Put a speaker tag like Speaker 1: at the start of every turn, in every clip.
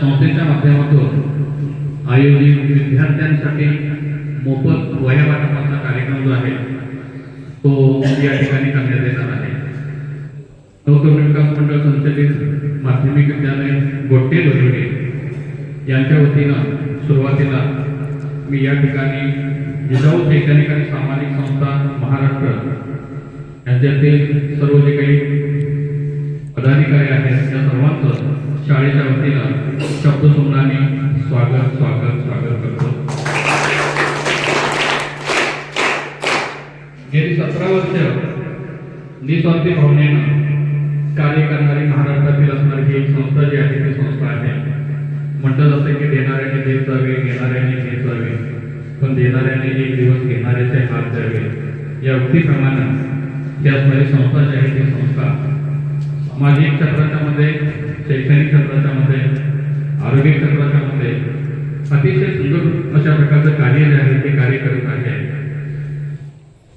Speaker 1: संस्थेच्या माध्यमातून आयोजित विद्यार्थ्यांसाठी मोफत कार्यक्रम जो आहे तो विकास मंडळ संचलित माध्यमिक विद्यालय गोट्टे बरोडे यांच्या वतीनं जिजाऊ शैक्षणिक सामाजिक संस्था महाराष्ट्र यांच्यातील सर्व जे काही पदाधिकारी आहेत. त्या सर्वांचं शाळेच्या वतीनं शब्दसुमनाने स्वागत स्वागत स्वागत करतो. गेली सतरा वर्ष निस्वार्थी भावनेनं कार्य करणारी महाराष्ट्रातील असणारी ही एक संस्था जी आहे ती संस्था आहे. म्हणतात जातं की देणाऱ्याने देत जावे घेणाऱ्याने घेत जावे. पण देणाऱ्याने एक दिवस घेणाऱ्याचे हात द्यावे या उक्तीप्रमाणे ही असणारी संस्था जी आहे सामाजिक क्षेत्राच्यामध्ये शैक्षणिक क्षेत्राच्यामध्ये आरोग्य क्षेत्राच्यामध्ये अतिशय सुंदर अशा प्रकारचं कार्य जे आहे ते कार्य करत आहे.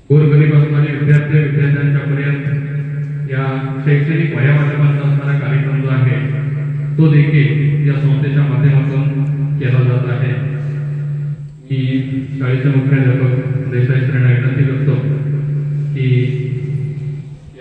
Speaker 1: गोरगरीब असणारे विद्यार्थी विद्यार्थ्यांच्या पर्यंत या शैक्षणिक वया असणारा कार्यक्रम जो आहे तो देखील या संस्थेच्या माध्यमातून केला जात आहे. मी शाळेचे मुख्याध्यापक देसाई श्रेणा विनंती करतो की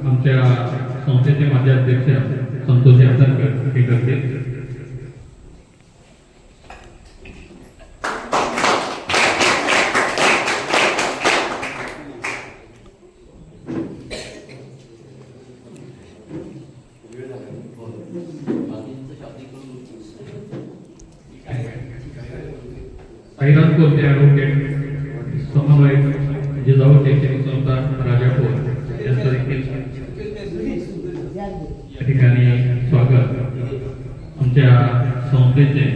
Speaker 1: आमच्या संस्थेचे माजी अध्यक्ष संतोष यादनकर हे करते करतील. साईनाथ कोलते ॲडव्होकेट समन्वयक जिजाऊ शैक्षणिक संस्था राजापूर यांचं देखील या ठिकाणी स्वागत आमच्या संस्थेचे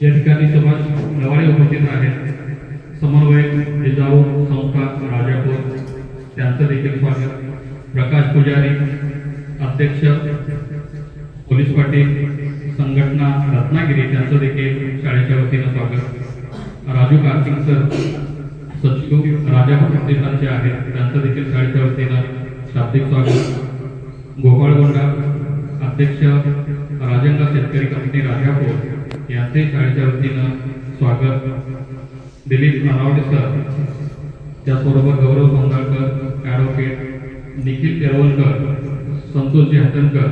Speaker 1: या ठिकाणी सुभाष नवाळे उपस्थित आहेत समन्वयक जिजाऊ संस्था राजापूर त्यांचं देखील स्वागत प्रकाश पुजारी अध्यक्ष पोलीस पाटील संघटना रत्नागिरी त्यांचं देखील शाळेच्या वतीनं स्वागत. राजू कार्तिक सर सचिव राजा प्रतिष्ठानचे आहेत त्यांचं देखील शाळेच्या वतीनं शाब्दिक स्वागत. गोपाळ गोंडा अध्यक्ष राजंगा शेतकरी कंपनी राजापूर यांचे शाळेच्या वतीनं स्वागत. दिलीप नानावडे सर त्याचबरोबर गौरव मंगाळकर ॲडव्होकेट निखिल तेरवलकर संतोषजी हटनकर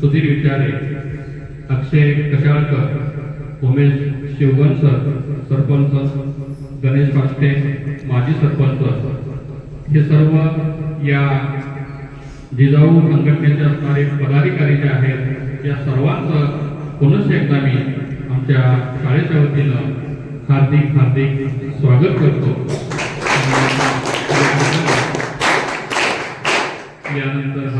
Speaker 1: सुधीर विचारे अक्षय कशाळकर उमेश शिवगन सर सरपंच गणेश पाष्टे माजी सरपंच. हे सर्व या जिजाऊ संघटनेचे असणारे पदाधिकारी जे आहेत या सर्वांचं पुनश्च एकदा मी आमच्या शाळेच्या वतीनं हार्दिक हार्दिक स्वागत करतो. यानंतर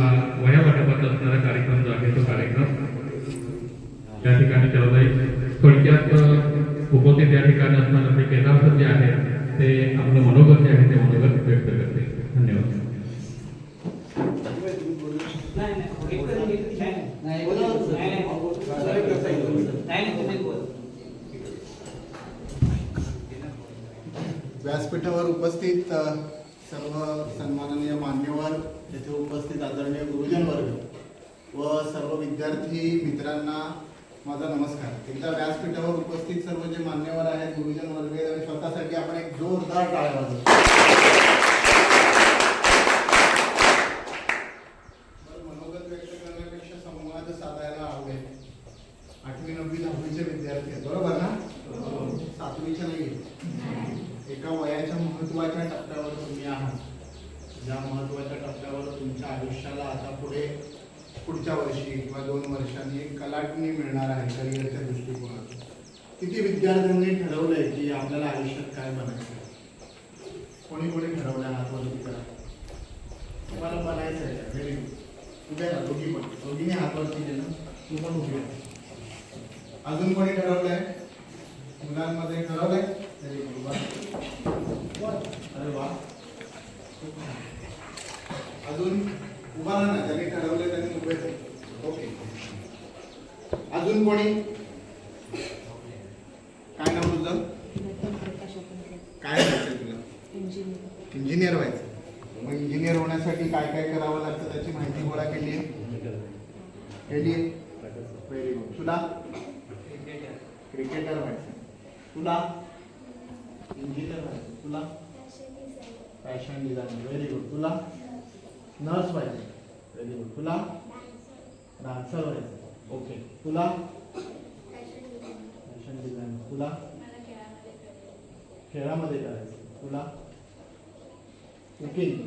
Speaker 2: जोरदार टाळ्या वाजवा साधायला आठवी नववी विद्यार्थी सातवीच्या नाही एका वयाच्या महत्त्वाच्या टप्प्यावर तुम्ही आहात. ज्या महत्त्वाच्या टप्प्यावर तुमच्या आयुष्याला आता पुढे पुढच्या वर्षी किंवा दोन वर्षांनी कलाटणी मिळणार आहे किती विद्यार्थ्यांनी ठरवलंय की आपल्याला आयुष्यात काय बनायचं राहा दोघी पण. दोघीने हातवरती केलं. तू पण उभी अजून कोणी ठरवलंय? मुलांमध्ये ठरवलंय? गुड अरे वा. अजून उभा ना. ज्यांनी ठरवलंय त्यांनी उभे ओके. अजून कोणी? काय नाव तुझं? काय व्हायचंय तुला? इंजिनियर व्हायचं. मग इंजिनियर होण्यासाठी काय काय करावं लागतं? त्याची माहिती गोळा केली आहे केली गुड तुला. क्रिकेटर व्हायचं तुला. इंजिनियर व्हायचं तुला. फॅशन डिझायनर व्हेरी गुड तुला. नर्स व्हायचं व्हेरी गुड तुला. डान्सर व्हायचं ओके तुला. फॅशन डिझायनर तुला. खेळामध्ये करायचं. तुला. कुकिंग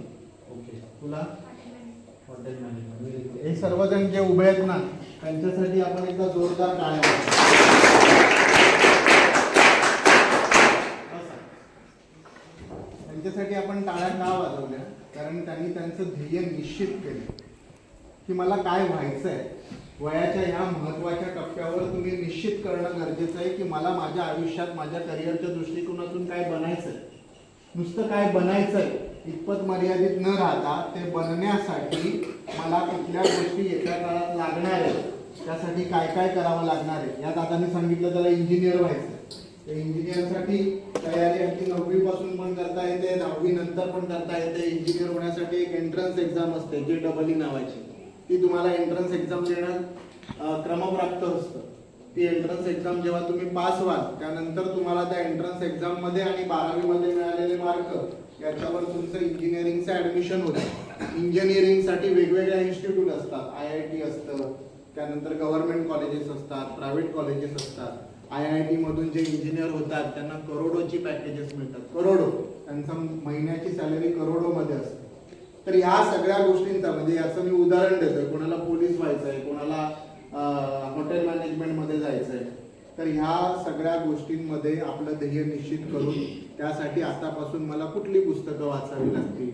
Speaker 2: ओके तुला हॉटेल मॅनेजमेंट व्हेरी गुड हे सर्वजण जे उभे आहेत ना त्यांच्यासाठी आपण एकदा जोरदार टाळ्या वाजवू. बसा. त्यांच्यासाठी आपण टाळ्या का वाजवल्या? कारण त्यांनी त्यांचं ध्येय निश्चित केलं. की मला काय व्हायचं आहे वयाच्या ह्या महत्त्वाच्या टप्प्यावर तुम्ही निश्चित करणं गरजेचं आहे की मला माझ्या आयुष्यात माझ्या करिअरच्या दृष्टिकोनातून काय बनायचं आहे नुसतं काय बनायचं आहे इतपत मर्यादित न राहता ते बनण्यासाठी मला कुठल्या गोष्टी येत्या काळात लागणार आहेत. त्यासाठी काय काय करावं लागणार आहे? या दादाने सांगितलं त्याला इंजिनियर व्हायचं तर इंजिनियरसाठी तयारी आणखी नववीपासून पण करता येते दहावी नंतर पण करता येते. इंजिनियर होण्यासाठी एक एंट्रन्स एक्झाम असते जे डबल ई नावाची. ती तुम्हाला एंट्रन्स एक्झाम देणं क्रमप्राप्त असतं. ती एंट्रन्स एक्झाम जेव्हा तुम्ही पास व्हाल त्यानंतर तुम्हाला त्या एंट्रन्स एक्झाममध्ये आणि बारावीमध्ये मिळालेले मार्क याच्यावर तुमचं इंजिनिअरिंगचं ऍडमिशन होतं. इंजिनिअरिंगसाठी वेगवेगळ्या इन्स्टिट्यूट असतात. आय आय टी असतं. त्यानंतर गव्हर्नमेंट कॉलेजेस असतात प्रायव्हेट कॉलेजेस असतात. आय आय टी मधून जे इंजिनियर होतात त्यांना करोडोची पॅकेजेस मिळतात. करोडो. त्यांचा महिन्याची सॅलरी करोडोमध्ये असते. तर ह्या सगळ्या गोष्टींचा म्हणजे याचं मी उदाहरण देतोय. कोणाला पोलीस व्हायचं आहे कोणाला हॉटेल मॅनेजमेंटमध्ये जायचं आहे तर ह्या सगळ्या गोष्टींमध्ये आपलं ध्येय निश्चित करून त्यासाठी आतापासून मला कुठली पुस्तकं वाचावी लागतील?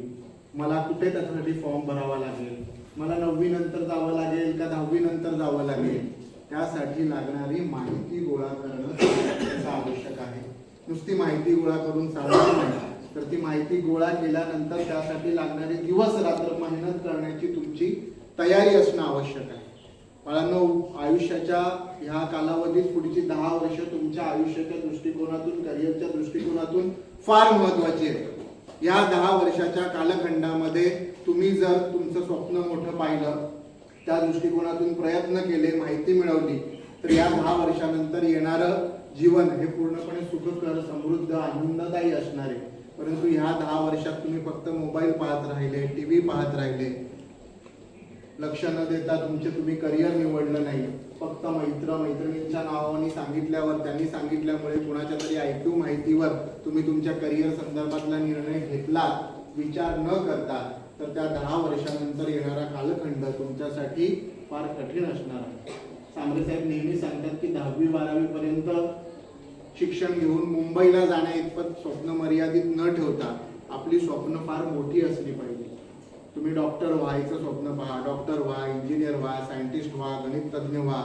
Speaker 2: मला कुठे त्याच्यासाठी फॉर्म भरावा लागेल? मला नववी नंतर जावं लागेल का दहावी नंतर जावं लागेल? त्यासाठी लागणारी माहिती गोळा करणं आवश्यक आहे. नुसती माहिती गोळा करून चालणार नाही. तर ती माहिती गोळा केल्यानंतर त्यासाठी लागणारी दिवस रात्र मेहनत करण्याची तुमची तयारी असणं आवश्यक आहे. बाळांनो आयुष्याच्या ह्या कालावधीत पुढची दहा वर्ष तुमच्या आयुष्याच्या दृष्टिकोनातून करिअरच्या दृष्टिकोनातून फार महत्वाची आहेत. या दहा वर्षाच्या कालखंडामध्ये तुम्ही जर तुमचं स्वप्न मोठं पाहिलं त्या दृष्टिकोनातून प्रयत्न केले माहिती मिळवली तर या दहा वर्षानंतर येणारं जीवन हे पूर्णपणे सुखकर समृद्ध आनंददायी असणार आहे. परंतु ह्या दहा वर्षात तुम्ही फक्त मोबाईल पाहत राहिले टी व्ही पाहत राहिले लक्ष न देता तुमचे तुम्ही करिअर निवडलं नाही. फक्त मैत्र मैत्रिणींच्या नावाने सांगितल्यावर त्यांनी सांगितल्यामुळे कुणाच्या तरी ऐकू माहितीवर तुम्ही तुमच्या करिअर संदर्भातला निर्णय घेतला विचार न करता तर त्या दहा वर्षानंतर येणारा कालखंड तुमच्यासाठी फार कठीण असणार आहे. सांबरे साहेब नेहमी सांगतात की दहावी बारावी पर्यंत शिक्षण घेऊन मुंबईला जाण्या इतपत स्वप्न मर्यादित न ठेवता आपली स्वप्न फार मोठी असली पाहिजे. तुम्ही डॉक्टर व्हायचं स्वप्न पहा. डॉक्टर व्हा इंजिनियर व्हा सायंटिस्ट व्हा गणित व्हा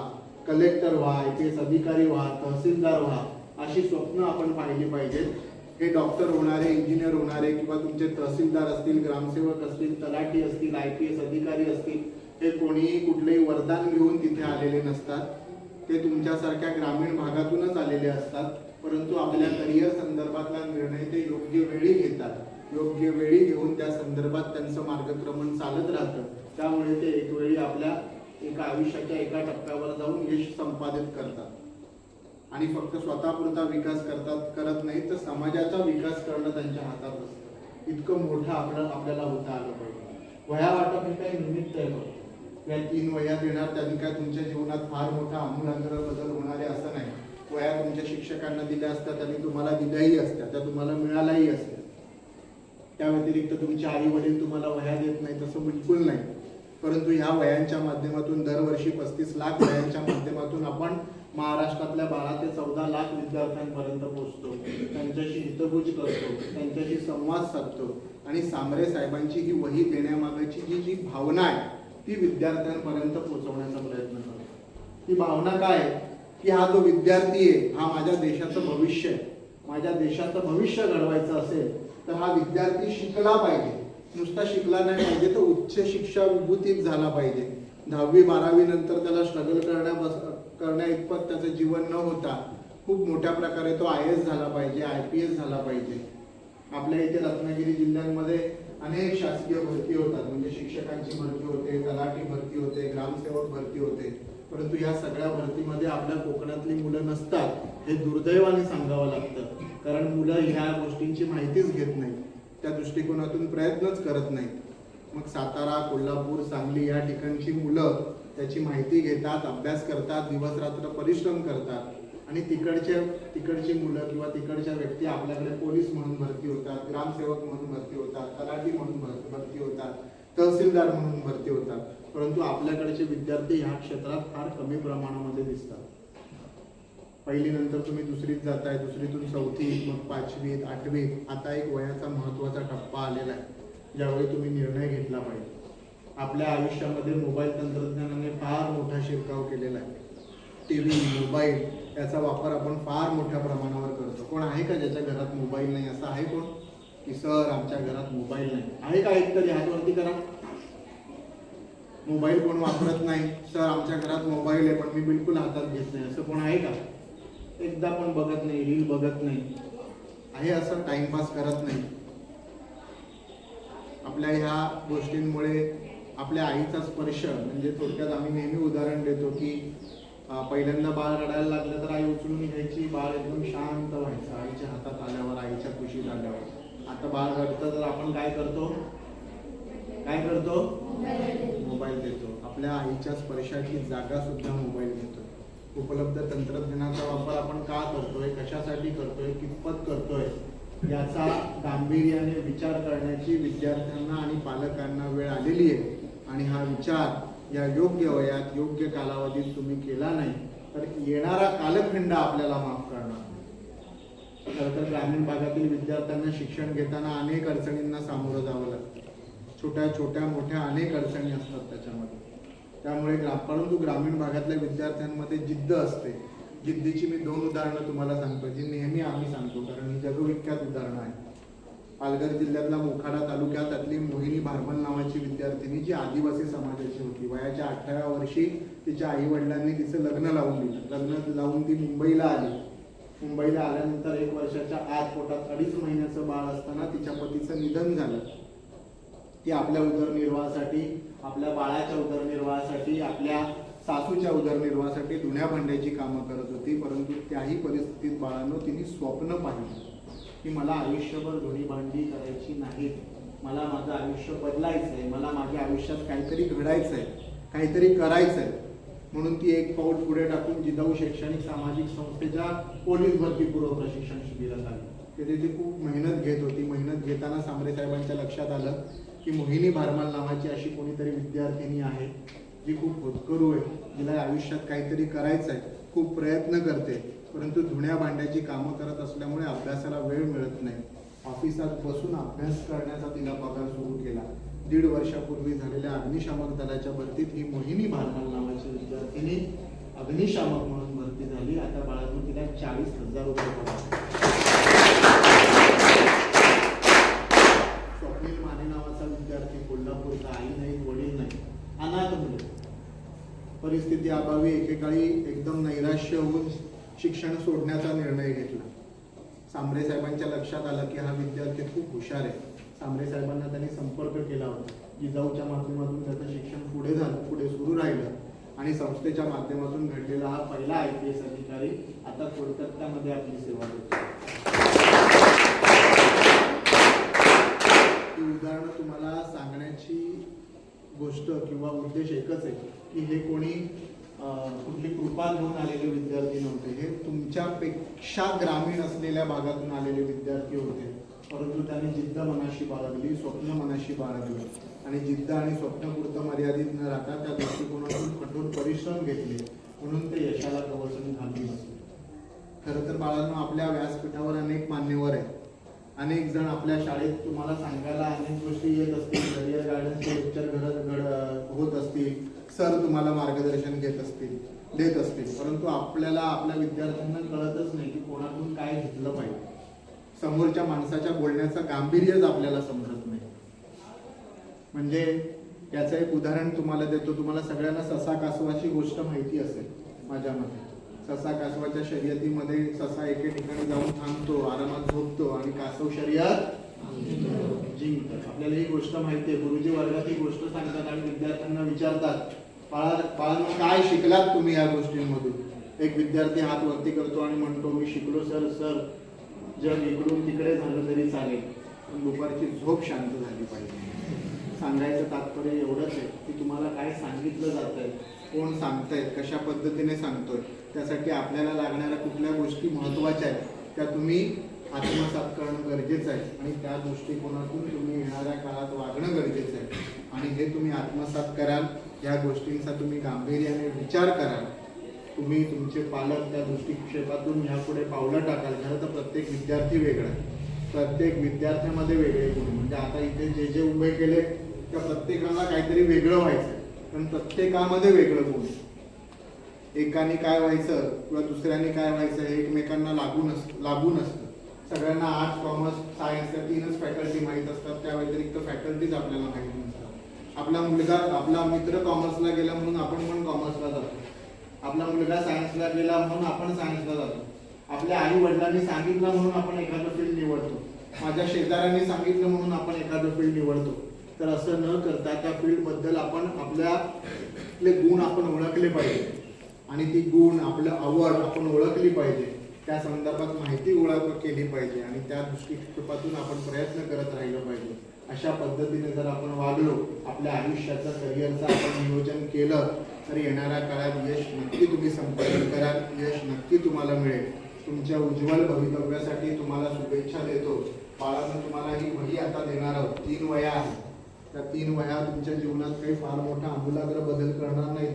Speaker 2: कलेक्टर व्हा आय पी एस अधिकारी व्हा तहसीलदार व्हा अशी स्वप्न आपण पाहिली पाहिजेत हे डॉक्टर होणारे इंजिनियर होणारे किंवा तुमचे तहसीलदार असतील ग्रामसेवक असतील तलाठी असतील आय पी एस अधिकारी असतील हे कोणीही कुठलेही वरदान घेऊन तिथे आलेले नसतात. ते तुमच्यासारख्या ग्रामीण भागातूनच आलेले असतात. परंतु आपल्या करिअर संदर्भातला निर्णय ते योग्य वेळी घेतात. योग्य वेळी घेऊन त्या संदर्भात त्यांचं मार्गक्रमण चालत राहतं. त्यामुळे ते एक वेळी आपल्या एका आयुष्याच्या एका टप्प्यावर जाऊन यश संपादित करतात. आणि फक्त स्वतःपुरता विकास करतात करत नाही तर समाजाचा विकास करणं त्यांच्या हातात असतं. इतकं मोठं आपलं आपल्याला होता आलं पाहिजे. वया वाटप हे काही निमित्त आहे फक्त या तीन वया देणार त्यांनी काय तुमच्या जीवनात फार मोठा आमूलाग्र बदल होणारे असं नाही. वया तुमच्या शिक्षकांना दिल्या असतात त्यांनी तुम्हाला दिल्याही असत्या त्या तुम्हाला मिळाल्याही असत्या. त्या व्यतिरिक्त तुमचे आई वडील तुम्हाला वह्या देत बिलकुल नाही. परंतु ह्या वयांच्या माध्यमातून दरवर्षी पस्तीस लाख वयांच्या माध्यमातून आपण महाराष्ट्रातल्या बारा ते चौदा लाख विद्यार्थ्यांपर्यंत पोहोचतो. त्यांच्याशी हितगुज करतो त्यांच्याशी संवाद साधतो आणि सामरे साहेबांची ही वही देण्यामागची जी जी भावना आहे ती विद्यार्थ्यांपर्यंत पोहोचवण्याचा प्रयत्न करतो. ती भावना काय आहे? की हा जो विद्यार्थी आहे हा माझ्या देशाचं भविष्य आहे. माझ्या देशाचं भविष्य घडवायचं असेल तर हा विद्यार्थी शिकला पाहिजे. नुसता शिकला नाही पाहिजे तर उच्च शिक्षा विभूतीत झाला पाहिजे. दहावी बारावी नंतर त्याला स्ट्रगल करण्या बस करण्या इतपत त्याचं जीवन न होता खूप मोठ्या प्रकारे तो आय एस झाला पाहिजे आय पी एस झाला पाहिजे. आपल्या इथे रत्नागिरी जिल्ह्यांमध्ये अनेक शासकीय भरती होतात. म्हणजे शिक्षकांची भरती होते तलाठी भरती होते ग्रामसेवक भरती होते. परंतु या सगळ्या भरतीमध्ये आपल्या कोकणातली मुलं नसतात हे दुर्दैवाने सांगावं लागतं. कारण मुलं ह्या गोष्टींची माहितीच घेत नाही त्या दृष्टिकोनातून प्रयत्नच करत नाहीत. मग सातारा कोल्हापूर सांगली या ठिकाणची मुलं त्याची माहिती घेतात अभ्यास करतात दिवस रात्र परिश्रम करतात. आणि तिकडचे तिकडची मुलं किंवा तिकडच्या व्यक्ती आपल्याकडे पोलीस म्हणून भरती होतात ग्रामसेवक म्हणून भरती होतात तलाठी म्हणून भरती होतात तहसीलदार म्हणून भरती होतात. परंतु आपल्याकडचे विद्यार्थी ह्या क्षेत्रात फार कमी प्रमाणामध्ये दिसतात. पहिली नंतर तुम्ही दुसरीत जाताय दुसरीतून चौथी मग पाचवीत आठवीत आता एक वयाचा महत्त्वाचा टप्पा आलेला आहे. ज्यावेळी तुम्ही निर्णय घेतला पाहिजे. आपल्या आयुष्यामध्ये मोबाईल तंत्रज्ञानाने फार मोठा शिरकाव केलेला आहे. टी व्ही मोबाईल याचा वापर आपण फार मोठ्या प्रमाणावर करतो. कोण आहे का ज्याच्या घरात मोबाईल नाही? असं आहे कोण? की सर आमच्या घरात मोबाईल नाही. आहे का एक तरी? हातवरती करा. मोबाईल कोण वापरत नाही. सर आमच्या घरात मोबाईल आहे पण मी बिलकुल हातात घेत नाही. असं कोण आहे का? एकदा पण बघत नाही रील बघत नाही. आहे असं टाइमपास करत नाही. आपल्या ह्या गोष्टींमुळे आपल्या आईचा स्पर्श म्हणजे थोडक्यात आम्ही नेहमी उदाहरण देतो की पहिल्यांदा बाळ रडायला लागलं तर आई उचलून घ्यायची बाळ एकदम शांत व्हायचं आईच्या हातात आल्यावर आईच्या खुशीत आल्यावर. आता बाळ रडतं तर आपण काय करतो? काय करतो? मोबाईल देतो. आपल्या आईच्या स्पर्शाची जागा सुद्धा मोबाईल घेतो उपलब्ध तंत्रज्ञानाचा वापर आपण का करतोय कशासाठी करतोय कितपत करतोय याचा गांभीर्याने विचार करण्याची विद्यार्थ्यांना आणि पालकांना वेळ आलेली आहे. आणि हा विचार या योग्य वयात योग्य कालावधीत तुम्ही केला नाही तर येणारा कालखंड आपल्याला माफ करणार खरं तर ग्रामीण भागातील विद्यार्थ्यांना शिक्षण घेताना अनेक अडचणींना सामोरं जावं लागतं. छोट्या छोट्या मोठ्या अनेक अडचणी असतात त्याच्यामध्ये. त्यामुळे ग्रा परंतु ग्रामीण भागातल्या विद्यार्थ्यांमध्ये जिद्द असते. जिद्दीची मी दोन उदाहरणं तुम्हाला सांगतो जी नेहमी आम्ही सांगतो कारण ही जगविख्यात उदाहरणं आहेत. पालघर जिल्ह्यातल्या मोखाडा तालुक्यात त्यातली मोहिनी भारमल नावाची विद्यार्थिनी जी आदिवासी समाजाची होती. वयाच्या अठराव्या वर्षी तिच्या आई वडिलांनी तिचं लग्न लावून दिलं. लग्न लावून ती मुंबईला आली. मुंबईला आल्यानंतर एक वर्षाच्या आत पोटात अडीच महिन्याचं बाळ असताना तिच्या पतीचं निधन झालं. की आपल्या उदरनिर्वाहासाठी आपल्या बाळाच्या उदरनिर्वाहासाठी आपल्या सासूच्या उदरनिर्वाहासाठी धुण्या भांड्याची कामं करत होती परंतु त्याही परिस्थितीत बाळानं तिने स्वप्न पाहिलं की मला आयुष्यभर धुणी भांडी करायची नाहीत. मला माझं आयुष्य बदलायचं आहे मला माझ्या आयुष्यात काहीतरी घडायचं आहे काहीतरी करायचं आहे म्हणून ती एक पाऊल पुढे टाकून जिजाऊ शैक्षणिक सामाजिक संस्थेच्या पोलीस भरतीपूर्व प्रशिक्षण शिबिरात आली. तिथे ती खूप मेहनत घेत होती. मेहनत घेताना सामरे साहेबांच्या लक्षात आलं की मोहिनी भारमाल नावाची अशी कोणीतरी विद्यार्थिनी आहे जी खूप होतकरू आहे जिला आयुष्यात काहीतरी करायचं आहे खूप प्रयत्न करते परंतु धुण्या भांड्याची कामं करत असल्यामुळे अभ्यासाला वेळ मिळत नाही. ऑफिसात बसून अभ्यास करण्याचा तिला पगार सुरू केला. दीड वर्षापूर्वी झालेल्या अग्निशामक दलाच्या भरतीत ही मोहिनी भारमाल नावाची विद्यार्थिनी अग्निशामक म्हणून भरती झाली. आता बाळातून तिला चाळीस हजार रुपये पगार स्वप्नील माने नावाचा विद्यार्थी कोल्हापूरचा आई नाही वडील नाही अनाथ मुले परिस्थिती अभावी एकेकाळी एकदम नैराश्य होऊन शिक्षण सोडण्याचा निर्णय घेतला. सांबरे साहेबांच्या लक्षात आलं की हा विद्यार्थी खूप हुशार आहे. सांबरे साहेबांना त्यांनी संपर्क केला होता. जिजाऊच्या माध्यमातून त्याचं शिक्षण पुढे झालं पुढे सुरू राहिलं आणि संस्थेच्या माध्यमातून घडलेला हा पहिला आय पी एस अधिकारी आता कोलकात्यामध्ये आपली सेवा देतो उदाहरणं तुम्हाला सांगण्याची गोष्ट किंवा उद्देश एकच आहे की हे कोणी अं, कुठली कृपा घेऊन आलेले विद्यार्थी नव्हते. हे तुमच्यापेक्षा ग्रामीण असलेल्या भागातून आलेले विद्यार्थी होते. परंतु त्यांनी जिद्द मनाशी बाळगली स्वप्न मनाशी बाळगली. आणि जिद्द आणि स्वप्न पुरतं मर्यादित न राहता त्या दृष्टिकोनातून कठोर परिश्रम घेतले. म्हणून ते यशाला कवचून खाली बसले. खरं तर बाळांना आपल्या व्यासपीठावर अनेक मान्यवर आहेत. अनेक जण आपल्या शाळेत तुम्हाला सांगायला अनेक गोष्टी येत असतील. करिअर गायडन्सचे लेक्चर घडत घड होत असतील. सर तुम्हाला मार्गदर्शन घेत असतील देत असतील. परंतु आपल्याला आपल्या विद्यार्थ्यांना कळतच नाही की कोणाकडून काय घेतलं पाहिजे. समोरच्या माणसाच्या बोलण्याचं गांभीर्यच आपल्याला समजत नाही. म्हणजे याचं एक उदाहरण तुम्हाला देतो. तुम्हाला सगळ्यांना ससा कासवाची गोष्ट माहिती असेल माझ्या मते ससा कासवाच्या शर्यतीमध्ये ससा एके ठिकाणी जाऊन थांबतो आरामात झोपतो आणि कासव शर्यत जिंकतात आपल्याला ही गोष्ट माहिती आहे गुरुजी वर्गात ही गोष्ट सांगतात आणि विद्यार्थ्यांना विचारतात बाळा बाळांनो काय शिकलात तुम्ही या गोष्टींमधून? एक विद्यार्थी हात वरती करतो आणि म्हणतो मी शिकलो सर सर जग इकडून तिकडे झालं तरी चालेल पण दुपारची झोप शांत झाली पाहिजे. सांगायचं तात्पर्य एवढंच आहे की तुम्हाला काय सांगितलं जात आहे कोण सांगतायत कशा पद्धतीने सांगतोय त्यासाठी आपल्याला लागणाऱ्या कुठल्या गोष्टी महत्त्वाच्या आहेत त्या तुम्ही आत्मसात करणं गरजेचं आहे. आणि त्या दृष्टिकोनातून तुम्ही येणाऱ्या काळात वागणं गरजेचं आहे. आणि हे तुम्ही आत्मसात कराल या गोष्टींचा तुम्ही गांभीर्याने विचार कराल. तुम्ही तुमचे पालक त्या दृष्टिक्षेपातून ह्यापुढे पावलं टाकाल. खरं तर प्रत्येक विद्यार्थी वेगळा प्रत्येक विद्यार्थ्यामध्ये वेगळे गुण म्हणजे आता इथे जे जे उभे केले त्या प्रत्येकाला काहीतरी वेगळं व्हायचं पण प्रत्येकामध्ये वेगळं गुण आहे. एकाने काय व्हायचं किंवा दुसऱ्याने काय व्हायचं हे एकमेकांना लागून अस लागून असतं सगळ्यांना आर्ट कॉमर्स सायन्स या तीनच फॅकल्टी माहीत असतात. त्या व्यतिरिक्त फॅकल्टीज आपल्याला माहीत नसतात. आपला मुलगा आपला मित्र कॉमर्सला गेला म्हणून आपण पण कॉमर्सला जातो. आपला मुलगा सायन्सला गेला म्हणून आपण सायन्सला जातो. आपल्या आई वडिलांनी सांगितलं म्हणून आपण एखादं फील्ड निवडतो. माझ्या शेजाऱ्यांनी सांगितलं म्हणून आपण एखादं फील्ड निवडतो. तर असं न करता त्या फील्डबद्दल आपण आपल्या गुण आपण ओळखले पाहिजे. आणि ती गुण आपलं आवड आपण ओळखली पाहिजे. त्या संदर्भात माहिती गोळा केली पाहिजे आणि त्या दृष्टिकोपातून आपण प्रयत्न करत राहिलो पाहिजे. अशा पद्धतीने जर आपण वागलो आपल्या आयुष्याचं करिअरचं आपण नियोजन केलं तर येणाऱ्या काळात यश नक्की तुम्ही संपादन कराल यश नक्की तुम्हाला मिळेल. तुमच्या उज्ज्वल भवितव्यासाठी तुम्हाला शुभेच्छा देतो. बाळांनो तुम्हाला ही वही आता देणार आहोत. तीन वया आहेत. त्या तीन वया तुमच्या जीवनात काही फार मोठा आमूलाग्र बदल करणार नाही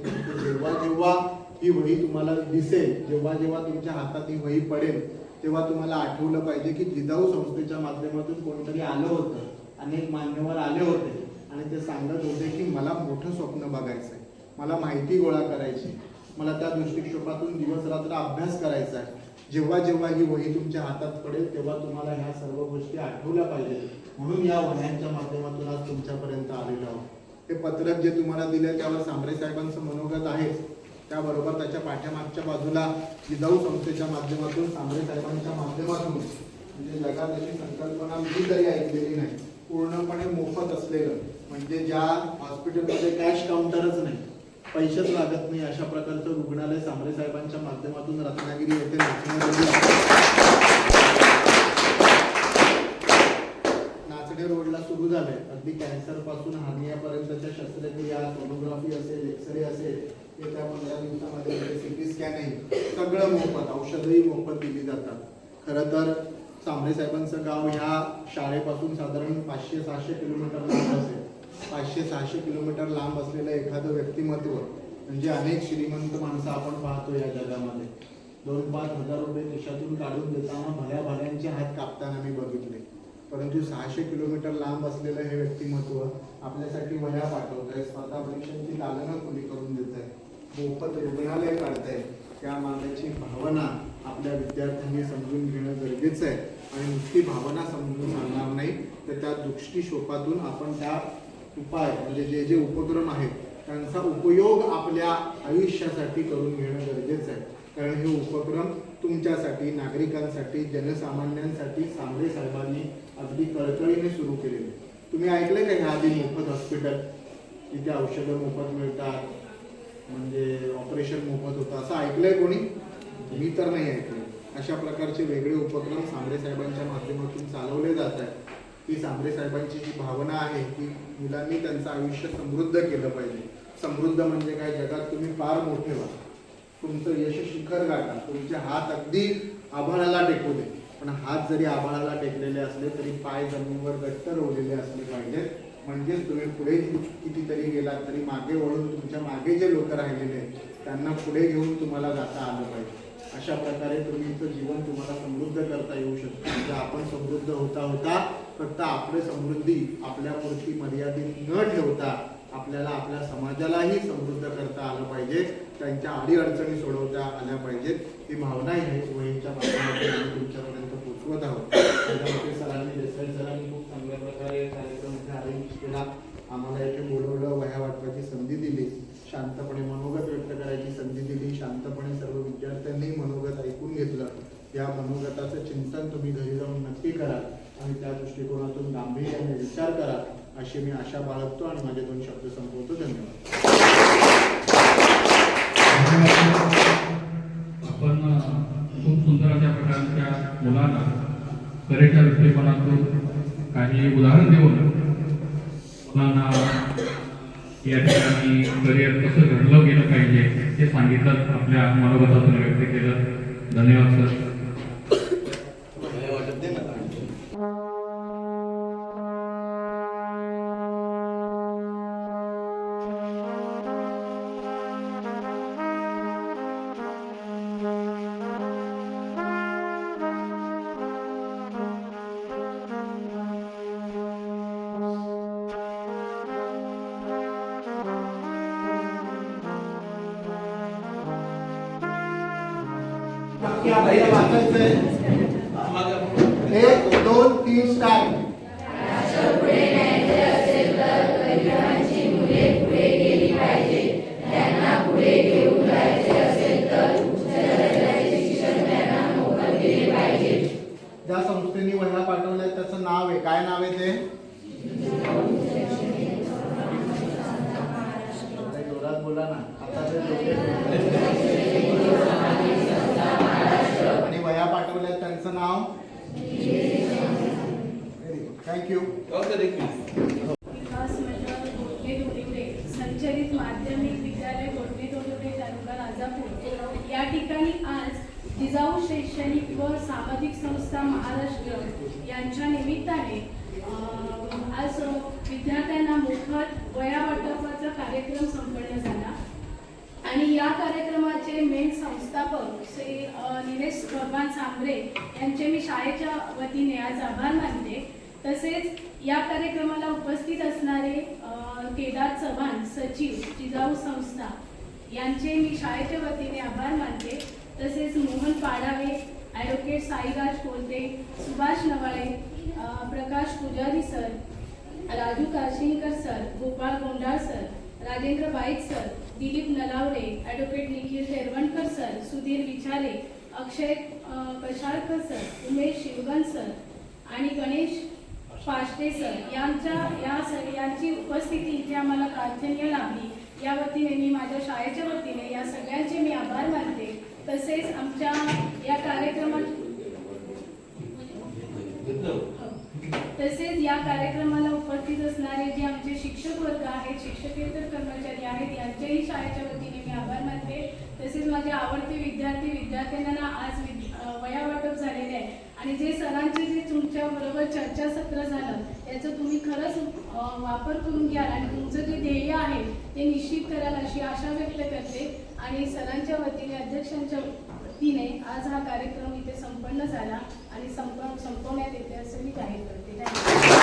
Speaker 2: जेव्हा जेव्हा ही वही तुम्हाला दिसेल. जेव्हा जेव्हा तुमच्या हातात ही वही पडेल तेव्हा तुम्हाला आठवलं पाहिजे की जिजाऊ संस्थेच्या माध्यमातून कोणतरी आलं होतं. अनेक मान्यवर आले होते. आणि ते सांगत होते की मला मोठं स्वप्न बघायचं आहे मला माहिती गोळा करायची मला त्या दृष्टिक्षेपातून दिवस रात्र अभ्यास करायचा आहे. जेव्हा जेव्हा ही वही तुमच्या हातात पडेल तेव्हा तुम्हाला ह्या सर्व गोष्टी आठवल्या पाहिजेत म्हणून या वह्यांच्या माध्यमातून आज तुमच्यापर्यंत आलेलो आहोत. हे पत्रक जे तुम्हाला दिले त्यावर सांबरे साहेबांचं मनोगत आहे. त्याबरोबर त्याच्या पाठ्यामागच्या बाजूला जिजाऊ संस्थेच्या माध्यमातून सांबरे साहेबांच्या माध्यमातून. म्हणजे जगात अशी संकल्पना मी तरी ऐकलेली नाही. पूर्णपणे मोफत असलेलं. म्हणजे ज्या हॉस्पिटलमध्ये कॅश काउंटरच नाही पैसेच लागत नाही अशा प्रकारचं रुग्णालय सांबरे साहेबांच्या माध्यमातून रत्नागिरी येथे नाचण्यामध्ये नाचडे रोडला सुरू झालंय. अगदी कॅन्सरपासून शस्त्रक्रिया सोनोग्राफी असेल एक्सरे असेल येत्या पंधरा दिवसामध्ये म्हणजे सिटी स्कॅनही सगळं मोफत औषधही मोफत दिली जातात. खरं तर सांबरे साहेबांचं गाव ह्या शाळेपासून साधारण पाचशे सहाशे किलोमीटर लांब असेल. पाचशे सहाशे किलोमीटर लांब असलेलं एखादं व्यक्तिमत्व म्हणजे अनेक श्रीमंत माणसं आपण पाहतो या जगामध्ये. दोन पाच हजार रुपये देशातून काढून देताना भल्या भल्यांचे हात कापताना मी बघितले. परंतु सहाशे किलोमीटर लांब असलेलं हे व्यक्तिमत्व आपल्यासाठी वया पाठवत आहे स्पर्धा परीक्षांची दालनं खुली करून देत आहे मोफत रुग्णालय काढत त्या मानण्याची भावना आपल्या विद्यार्थ्यांनी समजून घेणं गरजेचं आहे. आणि नुसती भावना समजून सांगणार नाही तर त्या दृष्टीशोपातून आपण त्या उपाय म्हणजे जे जे उपक्रम आहेत त्यांचा उपयोग आपल्या आयुष्यासाठी करून घेणं गरजेचं आहे. कारण हे उपक्रम तुमच्यासाठी नागरिकांसाठी जनसामान्यांसाठी सांबरे साहेबांनी अगदी कळकळीने सुरू केलेले तुम्ही ऐकलंय का ह्या आधी मोफत हॉस्पिटल? तिथे औषधं मोफत मिळतात म्हणजे ऑपरेशन मोफत होतं. असं ऐकलंय कोणी? मी तर नाही ऐकलं अशा प्रकारचे वेगळे उपक्रम सांबरे साहेबांच्या माध्यमातून चालवले जात आहेत. की सांबरे साहेबांची जी भावना आहे की मुलांनी त्यांचं आयुष्य समृद्ध केलं पाहिजे. समृद्ध म्हणजे काय? जगात तुम्ही फार मोठे व्हा. तुमचं यश शिखर गाठा. तुमचे हात अगदी आभाळाला टेकू दे. पण हात जरी आभाळाला टेकलेले असले तरी पाय जमिनीवर घट्ट रोवलेले असले पाहिजेत. म्हणजेच तुम्ही पुढे कितीतरी गेलात तरी मागे वळून तुमच्या मागे जे लोक राहिलेले आहेत त्यांना पुढे घेऊन तुम्हाला जाता आलं पाहिजे. अशा प्रकारे तुमचं जीवन तुम्हाला समृद्ध करता येऊ शकतं. म्हणजे आपण समृद्ध होता होता फक्त आपले समृद्धी आपल्यापुरती मर्यादित न ठेवता आपल्याला आपल्या समाजालाही समृद्ध करता आलं पाहिजे. त्यांच्या अडीअडचणी सोडवता आल्या पाहिजेत. ही भावना ह्या वहीच्या माध्यमातून आम्ही तुमच्यापर्यंत पोचवत आहोत. सरांनी देसाई सरांनी खूप चांगल्या प्रकारे कार्यक्रम इथे अरेंज आम्हाला इथे बोलवलं वह्या वाटपाची संधी दिली. शांतपणे मनोगत व्यक्त करायची संधी दिली. शांतपणे सर्व विद्यार्थ्यांनी मनोगत ऐकून घेतलं. या मनोगताचं चिंतन तुम्ही घरी जाऊन नक्की करा आणि त्या दृष्टिकोनातून गांभीर्याने विचार करा. अशी मी आशा बाळगतो आणि माझे दोन शब्द संपवतो. धन्यवाद.
Speaker 1: आपण खूप सुंदर अशा प्रकारच्या मुलांना कलेच्या दृष्टिकोनातून काही उदाहरण देऊन मुलांना या ठिकाणी करिअर कसं घडलं गेलं पाहिजे ते सांगितलं आपल्या मनोगतातून व्यक्त केलं. धन्यवाद सर.
Speaker 3: महाराष्ट्र यांच्या निमित्ताने आज विद्यार्थ्यांना मोफत वया वाटपाचा कार्यक्रम संपन्न झाला. आणि या कार्यक्रमाचे मेन संस्थापक श्री निलेश भगवान सांबरे यांचे मी शाळेच्या वतीने आज आभार मानते. तसेच या कार्यक्रमाला उपस्थित असणारे केदार चव्हाण सचिव जिजाऊ संस्था यांचे मी शाळेच्या वतीने आभार मानते. तसेच Mohan Padave advocate Sairaj Kolte Subhash Navale Prakash Pujari sir Raju Kashinkar sir Gopal Gondal sir Rajendra Baik sir Dilip Nalawade advocate Nikhil Teravankar sir Sudhir Vichare Akshay Kashalkar sir Umesh Shivgan sir आणि Ganesh Pashte sir. यांच्या या sir यांची उपस्थिती इथे आम्हाला प्रार्थनीय लाभली. या वतीने मी माझ्या शाळेच्या वतीने या सगळ्यांचे मी आभार मानते तसेच आमच्या या कार्यक्रमात तसेच या कार्यक्रमाला उपस्थित असणारे जे आमचे शिक्षक वर्ग आहेत शिक्षकेतर कर्मचारी आहेत यांच्याही शाळेच्या वतीने मी आभार मानते. तसेच माझे आवडते विद्यार्थी विद्यार्थ्यांना आज विद- वया वाटप झालेले आहे. आणि जे सरांचे जे तुमच्या बरोबर चर्चासत्र झालं त्याचं तुम्ही खरंच वापर करून घ्याल आणि तुमचं जे ध्येय आहे ते निश्चित कराल अशी आशा व्यक्त करते. आणि सरांच्या वतीने अध्यक्षांच्या वतीने आज हा कार्यक्रम इथे संपन्न झाला आणि संप संपवण्यात येते असं मी जाहीर करते.